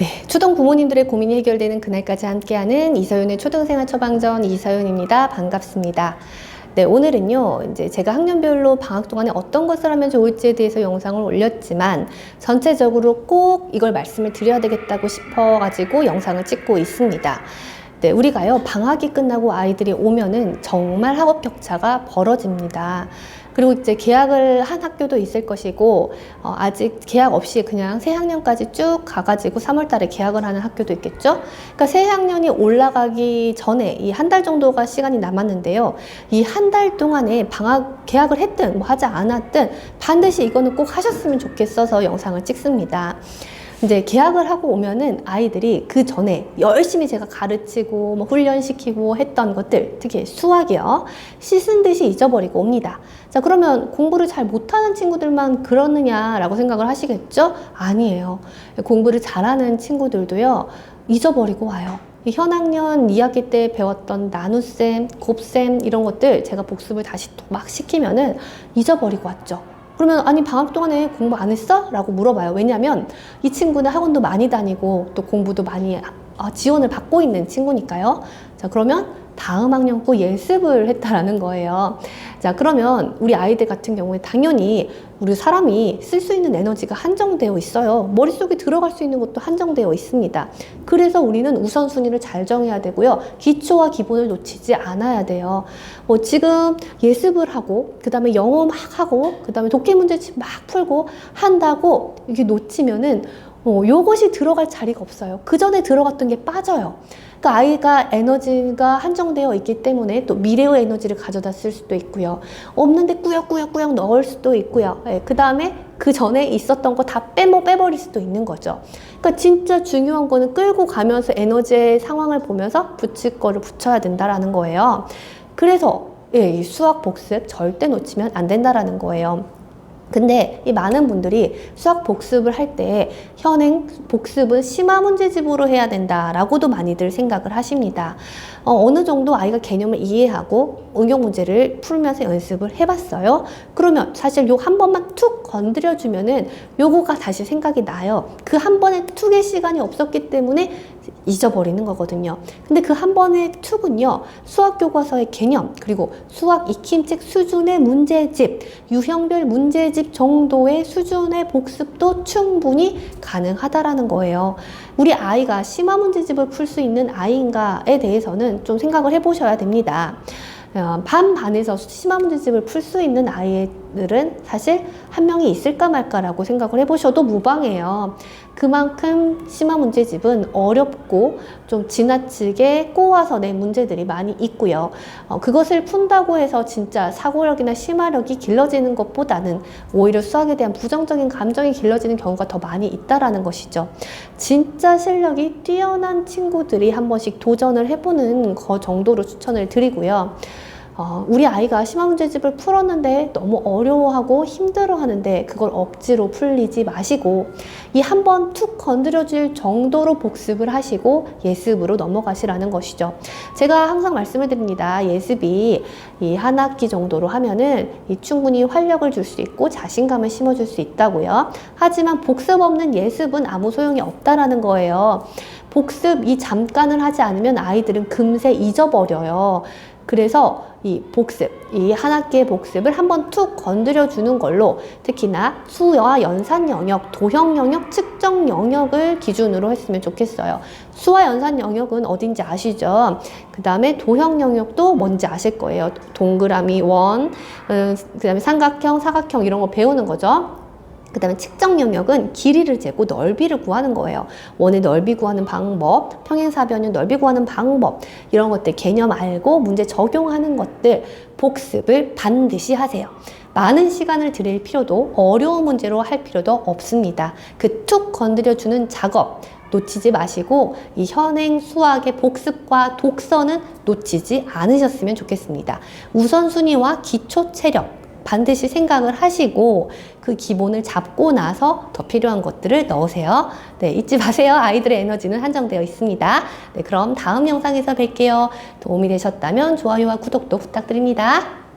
네, 초등 부모님들의 고민이 해결되는 그날까지 함께하는 이서윤의 초등생활 처방전 이서윤입니다. 반갑습니다. 네, 오늘은요, 이제 제가 학년별로 방학 동안에 어떤 것을 하면 좋을지에 대해서 영상을 올렸지만, 전체적으로 꼭 이걸 말씀을 드려야 되겠다고 싶어가지고 영상을 찍고 있습니다. 네, 우리가요, 방학이 끝나고 아이들이 오면은 정말 학업 격차가 벌어집니다. 그리고 이제 계약을 한 학교도 있을 것이고, 어, 아직 계약 없이 그냥 새 학년까지 쭉 가가지고 3월 달에 계약을 하는 학교도 있겠죠? 그러니까 새 학년이 올라가기 전에 이 한 달 정도가 시간이 남았는데요. 이 한 달 동안에 방학 계약을 했든 뭐 하지 않았든 반드시 이거는 꼭 하셨으면 좋겠어서 영상을 찍습니다. 이제 계약을 하고 오면은 아이들이 그 전에 열심히 제가 가르치고 뭐 훈련시키고 했던 것들 특히 수학이요 씻은 듯이 잊어버리고 옵니다. 자 그러면 공부를 잘 못하는 친구들만 그러느냐라고 생각을 하시겠죠? 아니에요. 공부를 잘하는 친구들도요 잊어버리고 와요. 이 현학년 2학기 때 배웠던 나눗셈, 곱셈 이런 것들 제가 복습을 다시 또 막 시키면은 잊어버리고 왔죠. 그러면 아니 방학 동안에 공부 안 했어? 라고 물어봐요. 왜냐하면 이 친구는 학원도 많이 다니고 또 공부도 많이 아, 지원을 받고 있는 친구니까요. 자 그러면 다음 학년 거 예습을 했다라는 거예요. 자 그러면 우리 아이들 같은 경우에 당연히 우리 사람이 쓸 수 있는 에너지가 한정되어 있어요. 머릿속에 들어갈 수 있는 것도 한정되어 있습니다. 그래서 우리는 우선순위를 잘 정해야 되고요. 기초와 기본을 놓치지 않아야 돼요. 뭐 지금 예습을 하고 그 다음에 영어 막 하고 그 다음에 독해 문제집 막 풀고 한다고 이게 놓치면은 어, 요것이 들어갈 자리가 없어요. 그 전에 들어갔던 게 빠져요. 그러니까 아이가 에너지가 한정되어 있기 때문에 또 미래의 에너지를 가져다 쓸 수도 있고요. 없는데 꾸역꾸역꾸역 넣을 수도 있고요. 예, 그 다음에 그 전에 있었던 거 다 빼모 빼버릴 수도 있는 거죠. 그러니까 진짜 중요한 거는 끌고 가면서 에너지의 상황을 보면서 붙일 거를 붙여야 된다라는 거예요. 그래서 예, 이 수학 복습 절대 놓치면 안 된다라는 거예요. 근데 이 많은 분들이 수학 복습을 할 때 현행 복습은 심화 문제집으로 해야 된다라고도 많이들 생각을 하십니다. 어, 느 정도 아이가 개념을 이해하고 응용 문제를 풀면서 연습을 해봤어요. 그러면 사실 요 한 번만 툭 건드려주면은 요거가 다시 생각이 나요. 그 한 번에 툭의 시간이 없었기 때문에 잊어버리는 거거든요. 근데 그 한 번의 툭은요, 수학 교과서의 개념, 그리고 수학 익힘책 수준의 문제집, 유형별 문제집 정도의 수준의 복습도 충분히 가능하다라는 거예요. 우리 아이가 심화 문제집을 풀 수 있는 아이인가에 대해서는 좀 생각을 해보셔야 됩니다. 어, 반반에서 심화 문제집을 풀 수 있는 아이 들은 사실 한 명이 있을까 말까라고 생각을 해보셔도 무방해요. 그만큼 심화 문제집은 어렵고 좀 지나치게 꼬아서 낸 문제들이 많이 있고요. 어, 그것을 푼다고 해서 진짜 사고력이나 심화력이 길러지는 것보다는 오히려 수학에 대한 부정적인 감정이 길러지는 경우가 더 많이 있다라는 것이죠. 진짜 실력이 뛰어난 친구들이 한 번씩 도전을 해보는 거 정도로 추천을 드리고요. 어, 우리 아이가 심화 문제집을 풀었는데 너무 어려워하고 힘들어하는데 그걸 억지로 풀리지 마시고 이 한 번 툭 건드려줄 정도로 복습을 하시고 예습으로 넘어가시라는 것이죠. 제가 항상 말씀을 드립니다. 예습이 이 한 학기 정도로 하면은 이 충분히 활력을 줄 수 있고 자신감을 심어줄 수 있다고요. 하지만 복습 없는 예습은 아무 소용이 없다라는 거예요. 복습 이 잠깐을 하지 않으면 아이들은 금세 잊어버려요. 그래서 이 복습, 이 한 학기의 복습을 한번 툭 건드려 주는 걸로 특히나 수와 연산 영역, 도형 영역, 측정 영역을 기준으로 했으면 좋겠어요. 수와 연산 영역은 어딘지 아시죠? 그 다음에 도형 영역도 뭔지 아실 거예요. 동그라미, 원, 그 다음에 삼각형, 사각형 이런 거 배우는 거죠. 그 다음에 측정 영역은 길이를 재고 넓이를 구하는 거예요. 원의 넓이 구하는 방법, 평행사변의 넓이 구하는 방법, 이런 것들 개념 알고 문제 적용하는 것들 복습을 반드시 하세요. 많은 시간을 들일 필요도 어려운 문제로 할 필요도 없습니다. 그 툭 건드려주는 작업, 놓치지 마시고 이 현행 수학의 복습과 독서는 놓치지 않으셨으면 좋겠습니다. 우선순위와 기초 체력, 반드시 생각을 하시고 그 기본을 잡고 나서 더 필요한 것들을 넣으세요. 네, 잊지 마세요. 아이들의 에너지는 한정되어 있습니다. 네, 그럼 다음 영상에서 뵐게요. 도움이 되셨다면 좋아요와 구독도 부탁드립니다.